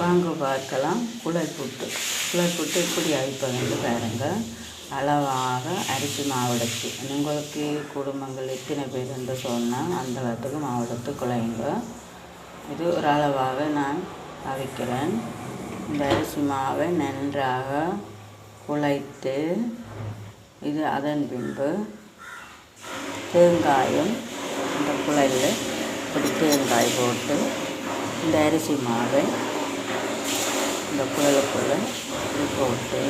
வாங்க பார்க்கலாம். குழல் புட்டு. குழல் புட்டு எப்படி அவிப்பதுன்னு பாருங்க. அளவாக அரிசி மாவெடுத்து உங்களுக்கு குடும்பங்கள் எத்தனை பேர் என்று சொன்னால் அந்த அளவுக்கு மாவெடுத்து குழைங்க. இது ஒரு அளவாக நான் அவிக்கிறேன் இந்த அரிசி மாவை நன்றாக குழைத்து இது அதன் பின்பு தேங்காயும் இந்த குழையில் இப்படி தேங்காய் போட்டு இந்த அரிசி மாவை இந்த குழலுக்குள்ளே இப்படி போட்டு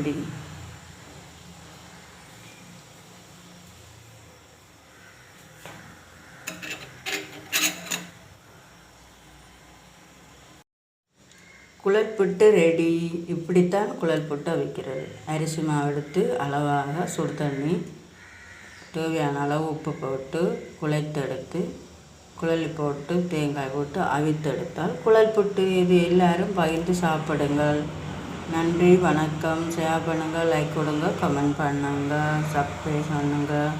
இப்படி குழல்புட்டு ரெடி இப்படித்தான் குழல்புட்டு வைக்கிறது. அரிசி மாவு எடுத்து அளவாக சுடு தண்ணி தேவையான அளவு உப்பு போட்டு குழைத்தெடுத்து குழலி போட்டு தேங்காய் போட்டு அவித்தெடுத்தால் குழல் புட்டு இது எல்லாரும் பகிர்ந்து சாப்பிடுங்கள். நன்றி வணக்கம். ஷேர் பண்ணுங்கள் லைக் கொடுங்க கமெண்ட் பண்ணுங்கள் சப்ஸ்கிரைப் பண்ணுங்கள்